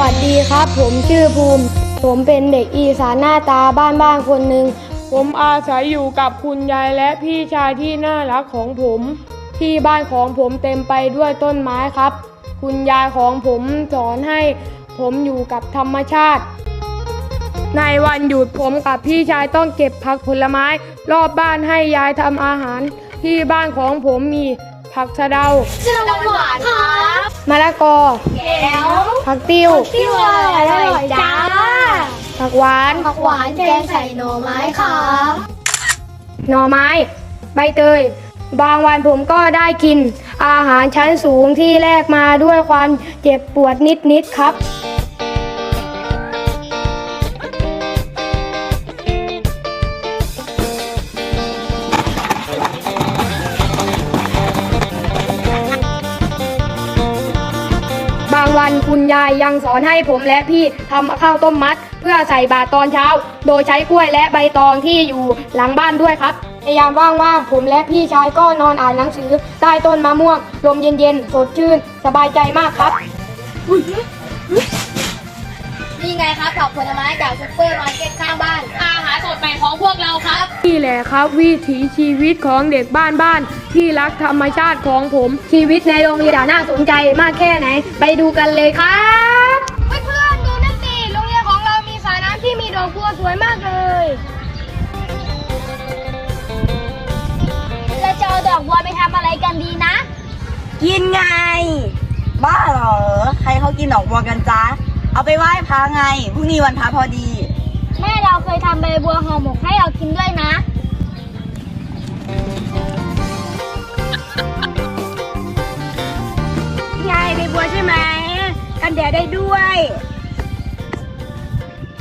วัสดีครับ ผมชื่อภูมิ ผมเป็นเด็กอีสานหน้าตาบ้านบ้านๆคนหนึ่ง ผมอาศัยอยู่กับคุณยายและพี่ชายที่น่ารักของผม ที่บ้านของผมเต็มไปด้วยต้นไม้ครับ คุณยายของผมสอนให้ผมอยู่กับธรรมชาติ ในวันหยุดผมกับพี่ชายต้องเก็บผักผลไม้ รอบบ้านให้ยายทำอาหาร ที่บ้านของผมมี ผักสะเดาเชื่อหวานครับมะละกอแก้วผักติ้วที่อร่อยอร่อยจ้าผักหวานผักหวานแกงใส่หน่อไม้ครับหน่อไม้ ใบเตย บางวันผมก็ได้กิน อาหารชั้นสูงที่แลกมาด้วยความเจ็บปวดนิดๆครับางวันคุณยายยังสอนให้ผมและพี่ทำข้าวต้มมัด เพื่อใส่บาตรตอนเช้า โดยใช้กล้วยและใบตองที่อยู่หลังบ้านด้วยครับในยามว่างๆผมและพี่ชายก็นอนอ่านหนังสือใต้ต้นมะม่วงลมเย็นๆ สดชื่น สบายใจมากครับนี่ไงครับผักผลไม้จากซุปเปอร์มาร์เก็ตข้างบ้านอาหารสดใหม่ของพวกเราครับ นี่แหละครับวิถีชีวิตของเด็กบ้านบ้านๆ ที่รักธรรมชาติของผม ชีวิตในโรงเรียนน่าสนใจมากแค่ไหน ไปดูกันเลยครับเพื่อนๆดูนั่นสิโรงเรียนของเรามีสระน้ำที่มีดอกบัวสวยมากเลยเราจะเอาดอกบัวไปทำอะไรกันดีนะ กินไง บ้าเหรอ ใครเขากินดอกบัวกันจ๊ะ เอาไปไหว้พระไงพรุ่งนี้วันพระพอดี แม่เราเคยทำใบบัวห่อหมกให้เรากินด้วย บบัวใช่ไหมกันแดดได้ด้วย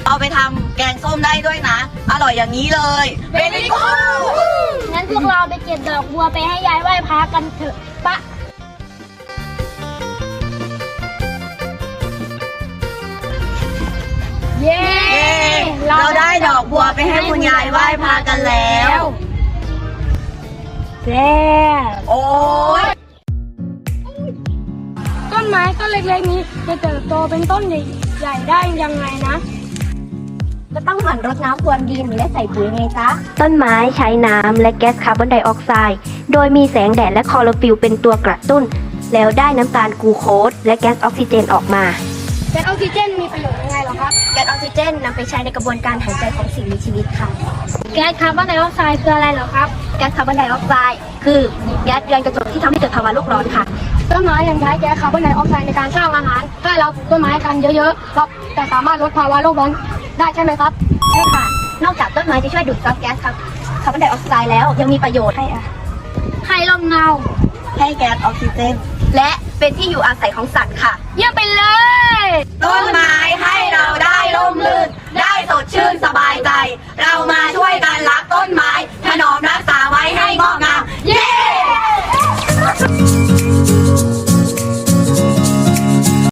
เอาไปทำแกงส้มได้ด้วยนะ อร่อยอย่างนี้เลยเบลิโกงั้นพวกเราไปเก็บดอกบัวไปให้ยายไหว้พระกันเถอะปะเย้เย้เราได้ดอกบัวไปให้คุณยายไหว้พระกันแล้วแซ่บโอ้ เล็กๆนี้จะเติบโตเป็นต้นใหญ่ๆได้ยังไงนะ ก็ต้องหมั่นรดน้ำพรวนดินและใส่ปุ๋ยไงจ๊ะ ต้นไม้ใช้น้ำและแก๊สคาร์บอนไดออกไซด์ โดยมีแสงแดดและคลอโรฟิลเป็นตัวกระตุ้น แล้วได้น้ำตาลกลูโคสและแก๊สออกซิเจนออกมาแก๊สออกซิเจนมีประโยชน์ยังไงเหรอครับ แก๊สออกซิเจนนำไปใช้ในกระบวนการหายใจของสิ่งมีชีวิตค่ะ แก๊สคาร์บอนไดออกไซด์คืออะไรเหรอครับ แก๊สคาร์บอนไดออกไซด์คือแก๊สเรือนกระจกที่ทำให้เกิดภาวะโลกร้อนค่ะ ต้นไม้ยังใช้แก๊สคาร์บอนไดออกไซด์ในการสร้างอาหาร ถ้าเราปลูกต้นไม้กันเยอะๆเราจะสามารถลดภาวะโลกร้อนได้ใช่ไหมครับใช่ค่ะ นอกจากต้นไม้จะช่วยดูดซับแก๊สครับคาร์บอนไดออกไซด์แล้วยังมีประโยชน์ให้อะให้ลมเงา ให้แก๊สออกซิเจน และเป็นที่อยู่อาศัยของสัตว์ค่ะ เยี่ยมไปเลย ต้นไม้ให้เรา